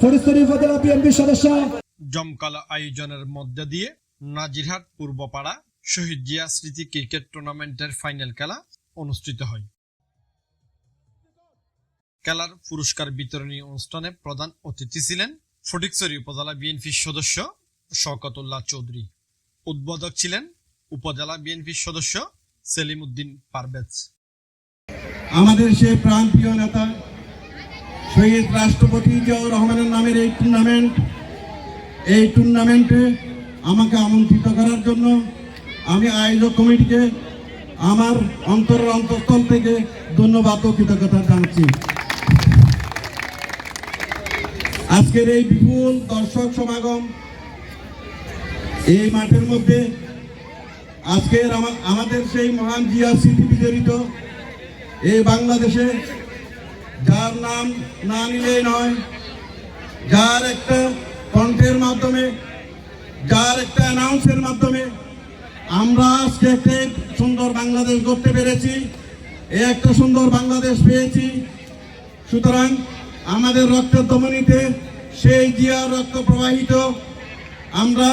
ফরিদপুর সদস্য। জমকালো আয়োজনের মধ্য দিয়ে নাজিরহাট পূর্বপাড়া শহীদ জিয়া স্মৃতি ক্রিকেট টুর্নামেন্টের ফাইনাল খেলা অনুষ্ঠিত হয়। খেলার পুরস্কার বিতরণী অনুষ্ঠানে প্রধান অতিথি ছিলেন ফটিকছড়ি উপজেলা বিএনপির সদস্য শওকতুল্লাহ চৌধুরী। উদ্বোধক ছিলেন উপজেলা বিএনপির সদস্য সেলিম উদ্দিন পারভেজ। আমাদের সেই প্রান্তীয় নেতা শহীদ রাষ্ট্রপতি জিয়াউর রহমানের নামের এই টুর্নামেন্ট এই টুর্নামেন্টে আমাকে আমন্ত্রিত করার জন্য আমি আয়োজক কমিটিকে আমার অন্তরের অন্তঃস্থল থেকে ধন্যবাদ ও কৃতজ্ঞতা জানাচ্ছি। আজকের এই বিপুল দর্শক সমাগম এই মাঠের মধ্যে আজকের আমাদের সেই মহান জিয়া স্মৃতি বিজড়িত এই বাংলাদেশে যার নাম না নিলেই নয়, যার একটা কণ্ঠের মাধ্যমে, যার একটা অ্যানাউন্সের মাধ্যমে আমরা আজকে একটা সুন্দর বাংলাদেশ গড়তে পেরেছি। এ একটা সুন্দর বাংলাদেশ পেয়েছি। সুতরাং আমাদের রক্তের দমনীতে সেই জিয়ার রক্ত প্রবাহিত আমরা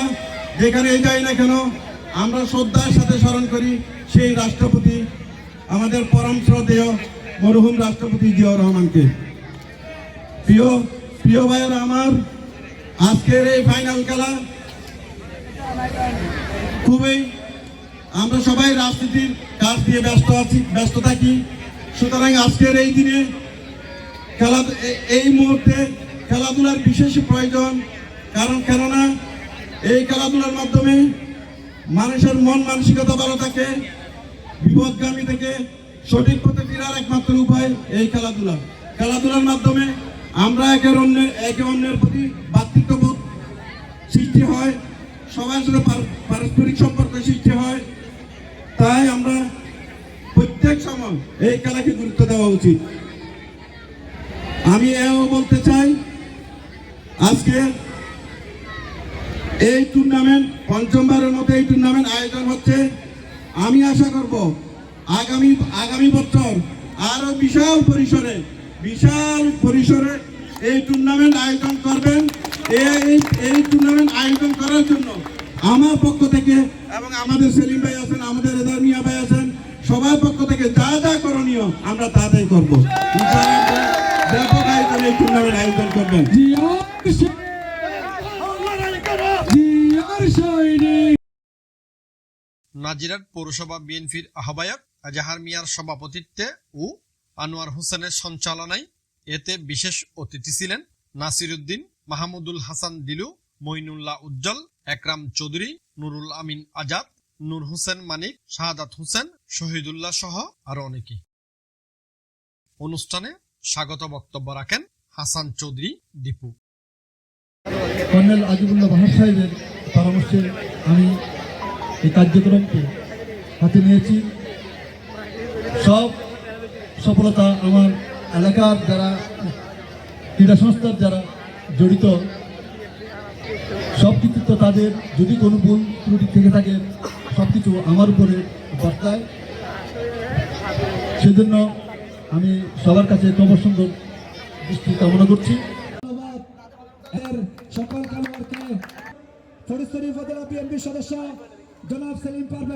যেখানে যাই না কেন, আমরা শ্রদ্ধার সাথে স্মরণ করি সেই রাষ্ট্রপতি, আমাদের পরম শ্রদ্ধেয় মরহুম রাষ্ট্রপতি জিয়াউর রহমানকে। প্রিয় প্রিয় ভাইয়ের আমার, আজকের এই ফাইনাল খেলা খুবই আমরা সবাই রাজনীতির কাজ দিয়ে ব্যস্ত আছি, ব্যস্ত থাকি। সুতরাং আজকের এই দিনে খেলা, এই মুহূর্তে খেলাধুলার বিশেষ প্রয়োজন। কারণ, কেননা এই খেলাধুলার মাধ্যমে মানুষের মন মানসিকতা ভালো থাকে, বিপদগামী থেকে সঠিক পথে ফেরার একমাত্র উপায় এই খেলাধুলা। খেলাধুলার মাধ্যমে আমরা একের অন্যের একে অন্যের প্রতি ভাতৃত্ববোধ সৃষ্টি হয় সবার সাথে পারস্পরিক সম্পর্ক সৃষ্টি হয়। তাই আমরা প্রত্যেক সময় এই খেলাকে গুরুত্ব দেওয়া উচিত। আমি এও বলতে চাই, আজকে এই টুর্নামেন্ট পঞ্চমবারের মতো এই টুর্নামেন্ট আয়োজন হচ্ছে। আমি আশা করব আগামী আগামী বছর আরও বিশাল পরিসরে বিশাল পরিসরে এই টুর্নামেন্ট আয়োজন করবেন। এই এই টুর্নামেন্ট আয়োজন করার জন্য আমার পক্ষ থেকে এবং আমাদের সেলিম ভাই আছেন আমাদের রেদার মিয়া ভাই আছেন সবার পক্ষ থেকে যা যা করণীয় আমরা তা তাই করব ব্যাপক আয়োজন এই টুর্নামেন্ট আয়োজন করবেন। নাজিরাট পৌরসভা বিএনপির আহ্বায়ক আজাহার মিয়ার সভাপতিত্বে ও আনোয়ার হোসেনের সঞ্চালনায় এতে বিশেষ অতিথি ছিলেন নাসিরুদ্দিন, মাহমুদুল হাসান দিলু মইনুল্লাহ উজ্জ্বল, একরাম চৌধুরী, নুরুল আমিন আজাদ, নূর হোসেন মানিক, শাহাদাত হোসেন, শহীদুল্লাহ সহ আরও অনেকে। অনুষ্ঠানে স্বাগত বক্তব্য রাখেন হাসান চৌধুরী, দীপু। কর্নেল আজিবুল্লাহ সাহেবের পরামর্শে আমি এই কার্যক্রমকে হাতে নিয়েছি। সব সফলতা আমার এলাকার যারা ক্রীড়া সংস্থার যারা জড়িত, সব কৃতিত্ব তাদের যদি কোনো ভুল ত্রুটি থেকে থাকে, সব কিছু আমার উপরে বর্তায়। সেজন্য আমি সবার কাছে তবর সুন্দর দৃষ্টি কামনা করছি। সকল খেলোয়াড়কে ফরিদপুর উপজেলা বিএনপি সদস্য জনাব সেলিম পারভেজ।